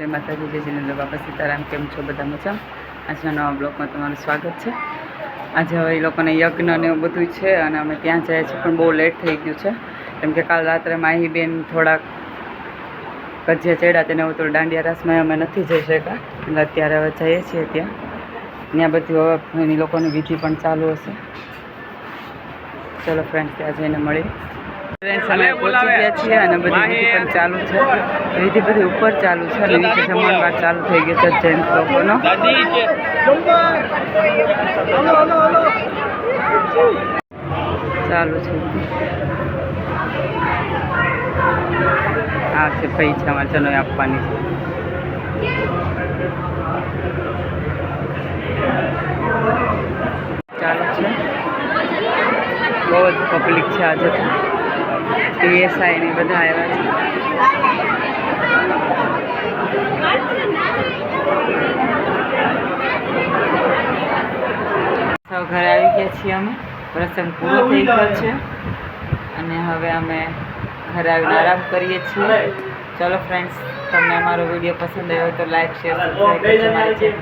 જય માતાજી, જય જીનેન્દ્ર બાપા સીતારામ, કેમ છો બધા મજા આજના નવા બ્લોગમાં તમારું સ્વાગત છે. આજે હવે એ લોકોને યજ્ઞ ને એવું બધું છે અને અમે ત્યાં જઈએ છીએ પણ બહુ લેટ થઈ ગયું છે. કેમ કે કાલ રાત્રે માહીબેન થોડાક કજિયા ચડ્યા તેને એવું થોડું દાંડિયા રાસમાં અમે નથી જઈ શક્યા. એટલે અત્યારે હવે જઈએ છીએ ત્યાં. ત્યાં બધી હવે એની લોકોની વિધિ પણ ચાલુ હશે. ચલો ફ્રેન્ડ્સ ત્યાં જઈને મળી ફ્રેન્ડ્સ અમે પહોંચી ગયા છીએ અને બધી વિધિ પણ ચાલુ છે. વિધિ બધી ઉપર ચાલુ છે અને નીચે જમણવાર ચાલુ થઈ ગયો છે જૈન લોકોનો. ચાલુ છે. આ છે પૈ છે અમારે જનોઈ આપવાની. છે ચાલુ છે. બહુ જ પબ્લિક છે આજે પીએસઆઈ ને બધા આવ્યા છે. સૌ ઘરે આવી ગયા છીએ અમે. પ્રસંગ પૂરો થઈ ગયો છે. અને હવે અમે ઘરે આવીને આરામ કરીએ છીએ. ચલો ફ્રેન્ડ્સ તમને અમારો વીડિયો પસંદ આવ્યો તો લાઈક શેર સબસ્ક્રાઈબ કરજો મારી ચેનલ